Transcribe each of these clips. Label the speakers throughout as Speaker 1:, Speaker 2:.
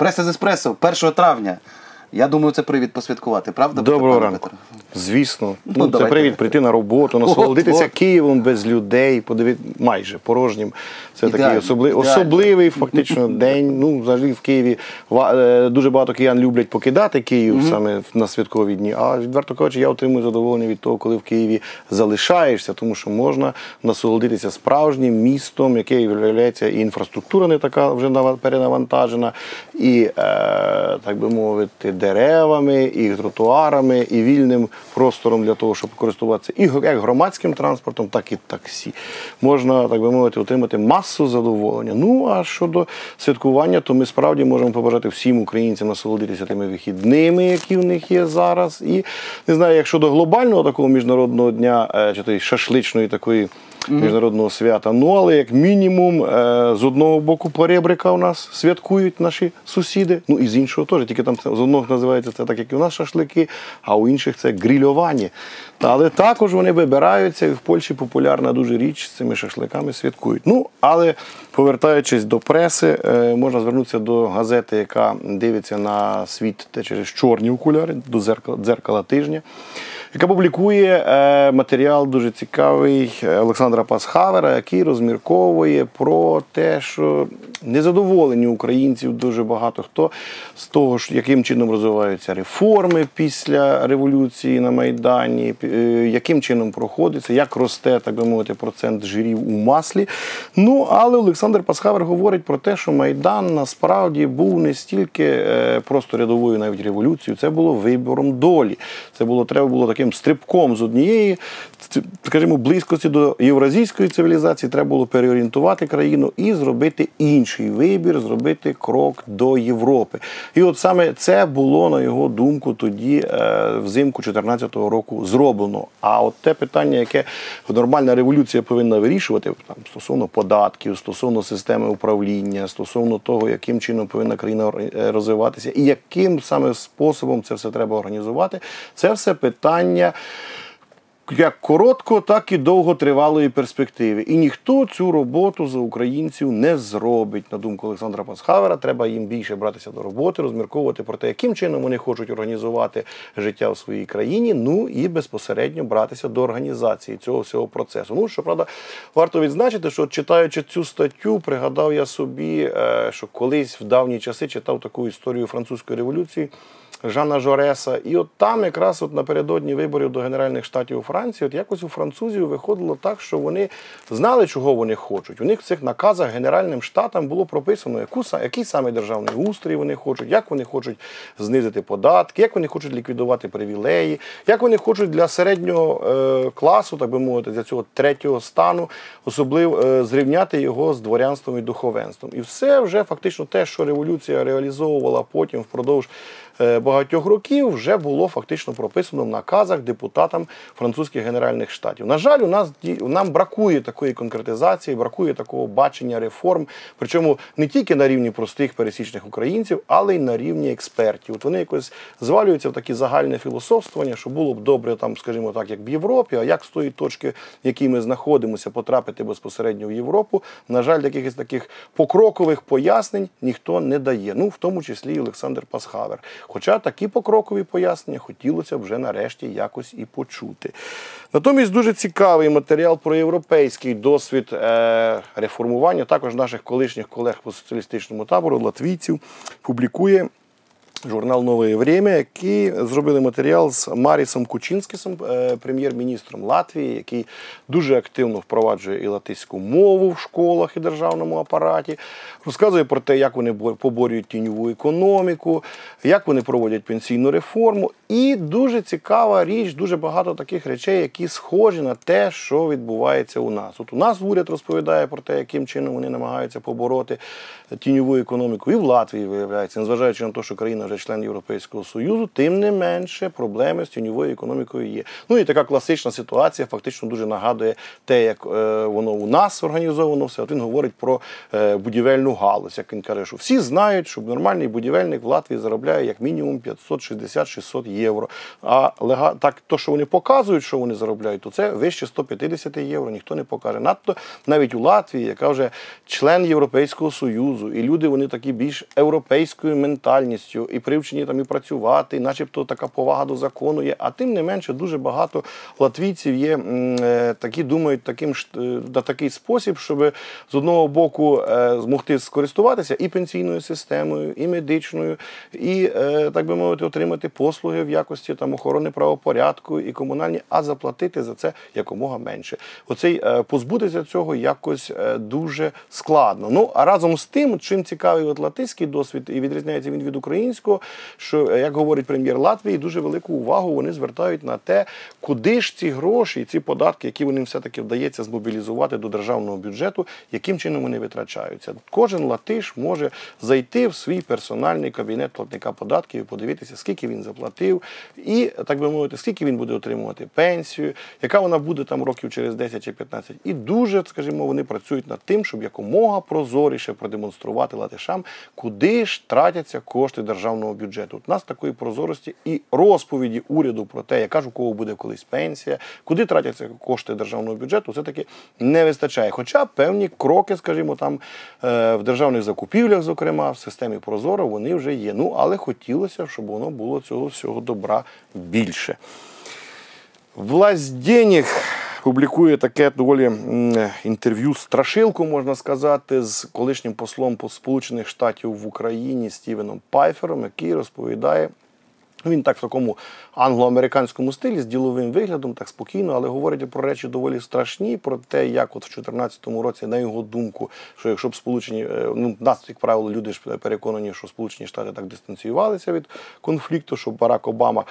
Speaker 1: Преса з еспресо 1 травня. Я думаю, це привід посвяткувати, правда?
Speaker 2: Доброго ранку.
Speaker 1: Петро?
Speaker 2: Звісно.
Speaker 1: Ну,
Speaker 2: Ну, це привід прийти на роботу, насолодитися
Speaker 1: от.
Speaker 2: Києвом без людей, подивити майже порожнім. Це такий
Speaker 1: Ідеально,
Speaker 2: особли...
Speaker 1: ідеально.
Speaker 2: особливий фактично день. Ну, взагалі в Києві е, дуже багато киян люблять покидати Київ саме на святкові дні. А відверто кажучи, я отримую задоволення від того, коли в Києві залишаєшся, тому що можна насолодитися справжнім містом, яке виявляється, і інфраструктура не така вже нава- перенавантажена, і е, так би мовити, деревами, і тротуарами, і вільним простором для того, щоб користуватися і як громадським транспортом, так і таксі. Можна, так би мовити, отримати масу задоволення. Ну а щодо святкування, то ми справді можемо побажати всім українцям насолодитися тими вихідними, які в них є зараз. І не знаю, як щодо глобального такого міжнародного дня, е, чи шашличної такої. Міжнародного свята. Ну, але як мінімум, е, з одного боку поребрика у нас святкують наші сусіди. Ну і з іншого теж. Тільки там з одного називається це так, як і у нас шашлики, а у інших це грильовані. Але також вони вибираються, і в Польщі популярна дуже річ з цими шашликами святкують. Ну, але повертаючись до преси, е, можна звернутися до газети, яка дивиться на світ через чорні окуляри, до дзеркала, дзеркала тижня яка публікує е, матеріал дуже цікавий е, Олександра Пасхавера, який розмірковує про те, що незадоволені українців дуже багато хто з того, яким чином розвиваються реформи після революції на Майдані, е, яким чином проходиться, як росте, так би мовити, процент жирів у маслі. Ну, але Олександр Пасхавер говорить про те, що Майдан насправді був не стільки просто рядовою навіть революцією, це було вибором долі. Це було треба було таким стрибком з однієї, скажімо, близькості до євразійської цивілізації. Треба було переорієнтувати країну і зробити інший вибір, зробити крок до Європи. І от саме це було на його думку тоді, е, взимку 2014 року, зроблено. А от те питання, яке нормальна революція повинна вирішувати, там стосовно податків, стосовно системи управління, стосовно того, яким чином повинна країна е, розвиватися, і яким саме способом це все треба організувати, це все питання. Як коротко, так і довготривалої перспективи. І ніхто цю роботу за українців не зробить. На думку Олександра Пасхавера, треба їм більше братися до роботи, розмірковувати про те, яким чином вони хочуть організувати життя в своїй країні. Ну і безпосередньо братися до організації цього всього процесу. Ну щоправда, варто відзначити, що читаючи цю статтю, пригадав я собі, е, що колись в давні часи читав таку історію французької революції. Жана Жореса. І от там, якраз от напередодні виборів до Генеральних штатів у Франції, от якось у французів виходило так, що вони знали, чого вони хочуть. У них в цих наказах Генеральним штатам було прописано, яку, який саме державний устрій вони хочуть, як вони хочуть знизити податки, як вони хочуть ліквідувати привілеї, як вони хочуть для середнього е, класу, так би мовити, для цього третього стану, особливо е, зрівняти його з дворянством і духовенством. І все вже фактично те, що революція реалізовувала потім впродовж е, багатьох років вже було фактично прописано в наказах депутатам французьких генеральних штатів. На жаль, у нас нам бракує такої конкретизації, бракує такого бачення реформ, причому не тільки на рівні простих пересічних українців, але й на рівні експертів. От вони якось звалюються в такі загальне філософствування, що було б добре там, скажімо так, як в Європі, а як з тої точки, в якій ми знаходимося, потрапити безпосередньо в Європу. На жаль, якихось таких покрокових пояснень ніхто не дає. Ну, в тому числі і Олександр Пасхавер. Хоча такі покрокові пояснення хотілося вже нарешті якось і почути. Натомість дуже цікавий матеріал про європейський досвід е, реформування, також наших колишніх колег по соціалістичному табору, латвійців, публікує журнал Нове Время, які зробили матеріал з Марісом Кучинськисом, е, прем'єр-міністром Латвії, який дуже активно впроваджує і латиську мову в школах і державному апараті. Розказує про те, як вони поборюють тіньову економіку, як вони проводять пенсійну реформу. І дуже цікава річ, дуже багато таких речей, які схожі на те, що відбувається у нас. От у нас уряд розповідає про те, яким чином вони намагаються побороти тіньову економіку. І в Латвії виявляється, незважаючи на те, що країна вже член Європейського Союзу, тим не менше проблеми з тіньовою економікою є. Ну і така класична ситуація фактично дуже нагадує те, як е, воно у нас організовано все. От він говорить про е, будівельну галузь. Як він каже, що всі знають, що нормальний будівельник в Латвії заробляє як мінімум 560-600 євро. А лега... так, то, що вони показують, що вони заробляють, то це вище 150 євро. Ніхто не покаже. Надто навіть у Латвії, яка вже член Європейського Союзу, і люди вони такі більш європейською ментальністю і привчені там і працювати, начебто така повага до закону є. А тим не менше, дуже багато латвійців є е, такі думають таким е, на такий спосіб, щоб з одного боку е, змогти скористуватися і пенсійною системою, і медичною, і так би мовити, отримати послуги в якості там охорони правопорядку і комунальні, а заплатити за це якомога менше. Оцей позбутися цього якось дуже складно. Ну а разом з тим, чим цікавий от латиський досвід і відрізняється він від українського, що е, як говорить прем'єр Латвії, дуже велику увагу вони звертають на те, куди ж ці гроші, ці податки, які вони все таки вдається змобілізувати до державного бюджету, яким чином вони витрачаються. Кожен латиш може зайти в свій персональний кабінет платника податків і подивитися, скільки він заплатив, і так би мовити, скільки він буде отримувати пенсію, яка вона буде там років через 10 чи 15. І дуже, скажімо, вони працюють над тим, щоб якомога прозоріше продемонструвати латишам, куди ж тратяться кошти державного бюджету. От у нас такої прозорості і розповіді уряду про те, яка ж у кого буде колись пенсія, куди тратяться кошти державного бюджету, все таки не вистачає. Хоча певні кроки, скажімо, там е, в державних закупівлях, зокрема, в системі Прозоро, вони вже є. Ну але хотілося, щоб воно було цього всього добра більше. Власть денег публікує таке доволі інтерв'ю страшилку, можна сказати, з колишнім послом по- Сполучених Штатів в Україні Стівеном Пайфером, який розповідає. Ну, Він так в такому англо-американському стилі з діловим виглядом, так спокійно, але говорить про речі доволі страшні, про те, як от в 2014 році, на його думку, що якщо б сполучені, е, ну нас, як правило, люди ж переконані, що Сполучені Штати так дистанціювалися від конфлікту, що Барак Обама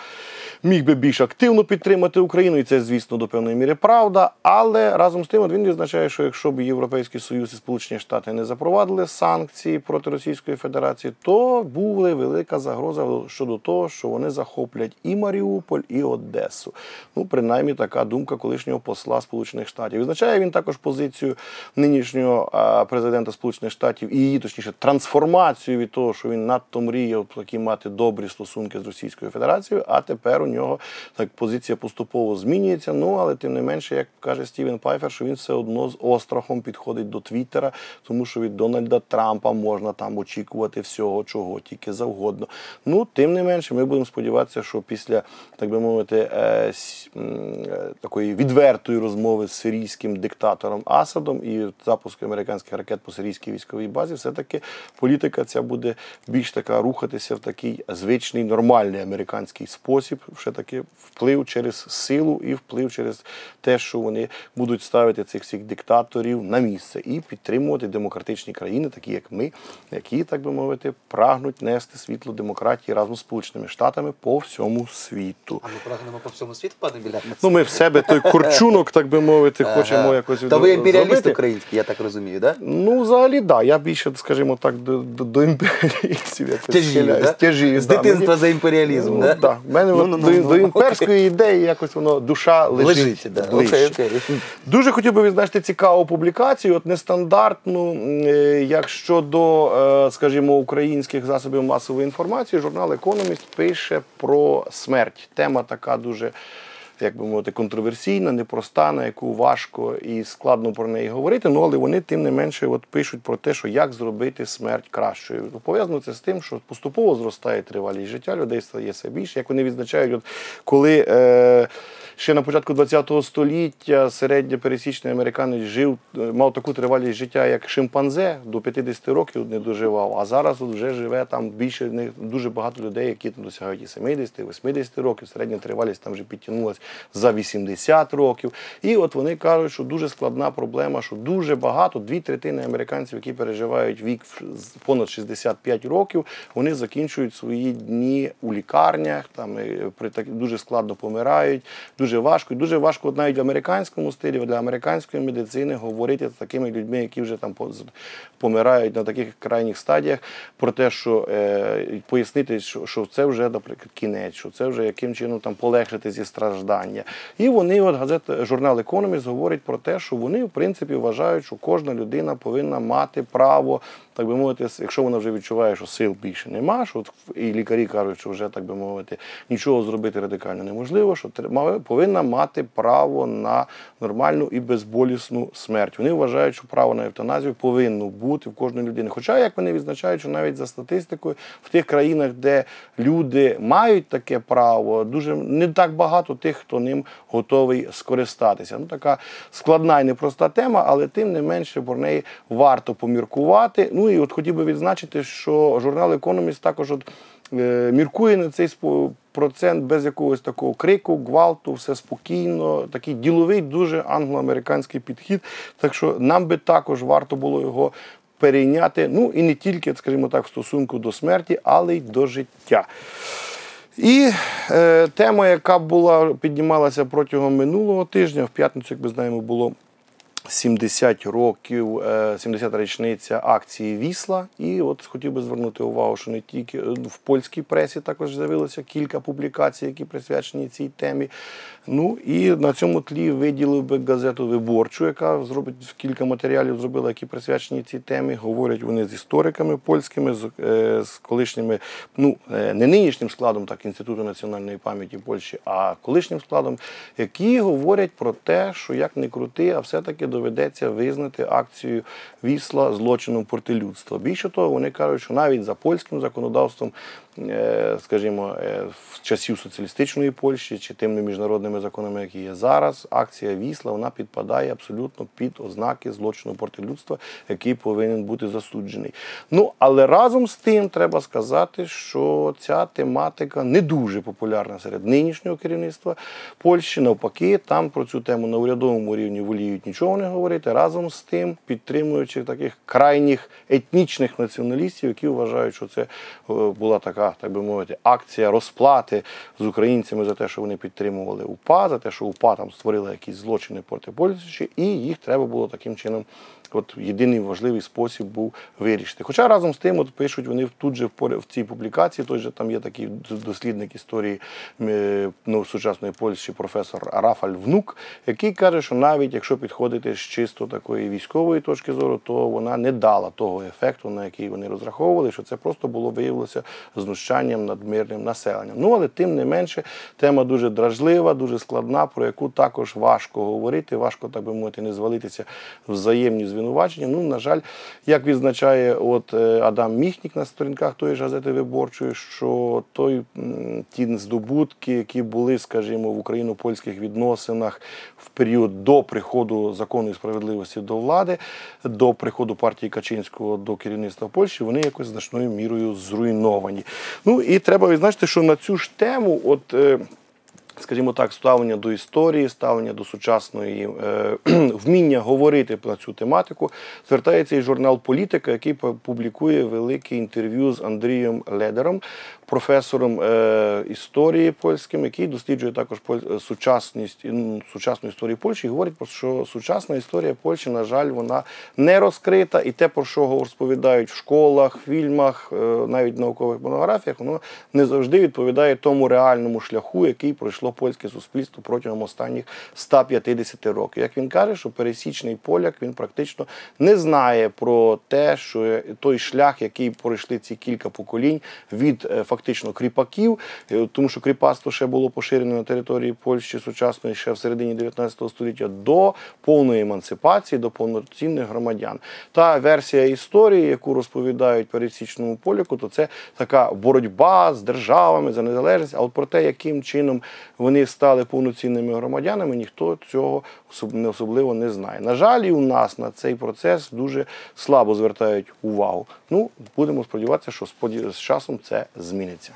Speaker 2: міг би більш активно підтримати Україну, і це, звісно, до певної міри правда. Але разом з тим він відзначає, що якщо б Європейський Союз і Сполучені Штати не запровадили санкції проти Російської Федерації, то була велика загроза щодо того, що вони захоплять і Маріуполь, і Одесу. Ну, принаймні, така думка колишнього посла Сполучених Штатів. Відзначає він також позицію нинішнього президента Сполучених Штатів і її, точніше, трансформацію від того, що він надто мріяв такі мати добрі стосунки з Російською Федерацією, а тепер у нього так позиція поступово змінюється. Ну але тим не менше, як каже Стівен Пайфер, що він все одно з острахом підходить до Твіттера, тому що від Дональда Трампа можна там очікувати всього, чого тільки завгодно. Ну тим не менше, ми будемо сподіватися, що після так би мовити, е, е, такої відвертої розмови з сирійським диктатором Асадом і запуску американських ракет по сирійській військовій базі, все-таки політика ця буде більш така рухатися в такий звичний нормальний американський спосіб. Все таки вплив через силу і вплив через те, що вони будуть ставити цих всіх диктаторів на місце і підтримувати демократичні країни, такі як ми, які, так би мовити, прагнуть нести світло демократії разом з Сполученими Штатами по всьому світу.
Speaker 3: А ми прагнемо по всьому світу, пане Біляк?
Speaker 2: Ну, ми в себе той корчунок, так би мовити, хочемо якось
Speaker 3: Та ви імперіаліст український, я так розумію, так?
Speaker 2: Ну, взагалі, да. Я більше, скажімо так, до, імперіалістів якось
Speaker 3: Тяжію. З дитинства за імперіалізм,
Speaker 2: Ну,
Speaker 3: да?
Speaker 2: да. В мене
Speaker 3: Ну, ну,
Speaker 2: до,
Speaker 3: ну, ну,
Speaker 2: імперської ідеї якось воно душа лежить. Дуже хотів би відзначити цікаву публікацію, от нестандартну, е, як щодо, е, скажімо, українських засобів масової інформації, журнал Економіст пише про смерть. Тема така дуже. Як би мовити, контроверсійна, непроста, на яку важко і складно про неї говорити. Ну але вони тим не менше от пишуть про те, що як зробити смерть кращою. Пов'язано це з тим, що поступово зростає тривалість життя, людей стає все більше. Як вони відзначають, от коли е, ще на початку ХХ століття середньопересічний американець жив, е, мав таку тривалість життя, як шимпанзе, до 50 років не доживав. А зараз от вже живе там більше дуже багато людей, які там досягають і 70, і 80 років. Середня тривалість там вже підтягнулася за 80 років. І от вони кажуть, що дуже складна проблема, що дуже багато, дві третини американців, які переживають вік понад 65 років, вони закінчують свої дні у лікарнях, там е, при так дуже складно помирають. Дуже дуже важко. І дуже важко навіть в американському стилі, для американської медицини говорити з такими людьми, які вже там помирають на таких крайніх стадіях, про те, що е, пояснити, що, що це вже, наприклад, кінець, що це вже яким чином там полегшити зі страждання. І вони, от газета, журнал Економіст говорить про те, що вони, в принципі, вважають, що кожна людина повинна мати право, так би мовити, якщо вона вже відчуває, що сил більше нема, що і лікарі кажуть, що вже так би мовити, нічого зробити радикально неможливо, що повинна мати право на нормальну і безболісну смерть. Вони вважають, що право на евтаназію повинно бути в кожної людини. Хоча, як вони відзначають, що навіть за статистикою в тих країнах, де люди мають таке право, дуже не так багато тих, хто ним готовий скористатися. Ну така складна і непроста тема, але тим не менше про неї варто поміркувати. Ну і от хотів би відзначити, що журнал Економіст також от е, міркує на цей процент без якогось такого крику, гвалту, все спокійно, такий діловий, дуже англо-американський підхід. Так що нам би також варто було його перейняти. Ну і не тільки, скажімо так, в стосунку до смерті, але й до життя. І е, тема, яка була піднімалася протягом минулого тижня, в п'ятницю, як ми знаємо, було 70 років, е, 70 річниця акції Вісла. І от хотів би звернути увагу, що не тільки е, в польській пресі також з'явилося кілька публікацій, які присвячені цій темі. Ну і на цьому тлі виділив би газету Виборчу, яка зробить кілька матеріалів, зробила, які присвячені цій темі. Говорять вони з істориками польськими, з, е, з колишніми, ну е, не нинішнім складом, так інституту національної пам'яті Польщі, а колишнім складом, які говорять про те, що як не крути, а все-таки доведеться визнати акцію Вісла злочином проти людства. Більше того, вони кажуть, що навіть за польським законодавством, скажімо, е, в часів соціалістичної Польщі чи тими міжнародними законами, які є зараз, акція Вісла вона підпадає абсолютно під ознаки злочину проти людства, який повинен бути засуджений. Ну але разом з тим треба сказати, що ця тематика не дуже популярна серед нинішнього керівництва Польщі. Навпаки, там про цю тему на урядовому рівні воліють нічого не говорити. Разом з тим, підтримуючи таких крайніх етнічних націоналістів, які вважають, що це е, була така, так би мовити, акція розплати з українцями за те, що вони підтримували УПА, за те, що УПА там створила якісь злочини проти Польщі, і їх треба було таким чином. От єдиний важливий спосіб був вирішити. Хоча разом з тим, от пишуть вони тут же в цій публікації, той же там є такий дослідник історії е, ну, сучасної Польщі, професор Рафаль Внук, який каже, що навіть якщо підходити з чисто такої військової точки зору, то вона не дала того ефекту, на який вони розраховували, що це просто було виявилося знущанням над мирним населенням. Ну але тим не менше, тема дуже дражлива, дуже складна, про яку також важко говорити, важко так би мовити, не звалитися взаємні звинувачення. Ну, на жаль, як відзначає от е, Адам Міхнік на сторінках тої ж газети виборчої, що той ті здобутки, які були, скажімо, в україно-польських відносинах в період до приходу закону і справедливості до влади, до приходу партії Качинського до керівництва Польщі, вони якось значною мірою зруйновані. Ну і треба відзначити, що на цю ж тему, от. Е, скажімо так, ставлення до історії, ставлення до сучасної е, вміння говорити про цю тематику, звертається і журнал Політика, який пу- публікує велике інтерв'ю з Андрієм Ледером, професором е, історії польським, який досліджує також сучасність ну, сучасну історію Польщі. І говорить про що сучасна історія Польщі, на жаль, вона не розкрита, і те, про що розповідають в школах, фільмах, е, навіть наукових монографіях, воно не завжди відповідає тому реальному шляху, який пройшло польське суспільство протягом останніх 150 років. Як він каже, що пересічний поляк він практично не знає про те, що той шлях, який пройшли ці кілька поколінь від е, фактично кріпаків, е, тому що кріпацтво ще було поширене на території Польщі сучасної ще в середині 19 століття до повної емансипації, до повноцінних громадян. Та версія історії, яку розповідають пересічному поляку, то це така боротьба з державами за незалежність. А от про те, яким чином вони стали повноцінними громадянами, ніхто цього не особливо не знає. На жаль, і у нас на цей процес дуже слабо звертають увагу. Ну, будемо сподіватися, що з часом це зміниться.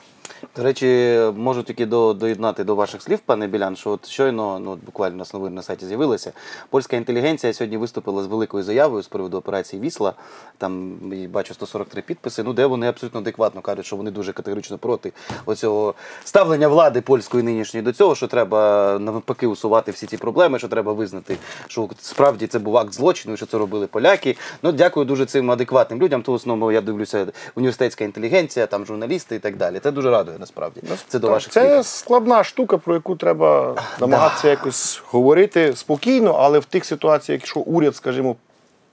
Speaker 3: До речі, можу тільки до, доєднати до ваших слів, пане Білян, що от щойно, ну от буквально нас новини на сайті з'явилися. Польська інтелігенція сьогодні виступила з великою заявою з приводу операції Вісла. Там бачу 143 підписи. Ну де вони абсолютно адекватно кажуть, що вони дуже категорично проти оцього ставлення влади польської нинішньої до цього, що треба навпаки усувати всі ці проблеми, що треба визнати, що справді це був акт злочину, що це робили поляки. Ну дякую дуже цим адекватним людям. То в основному я дивлюся університетська інтелігенція, там журналісти і так далі. Це дуже радує насправді. Це до ваших
Speaker 2: це
Speaker 3: слів.
Speaker 2: складна штука, про яку треба намагатися якось говорити спокійно, але в тих ситуаціях, якщо уряд, скажімо,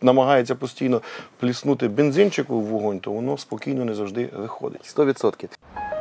Speaker 2: намагається постійно пліснути бензинчику в вогонь, то воно спокійно не завжди виходить.
Speaker 3: 100%.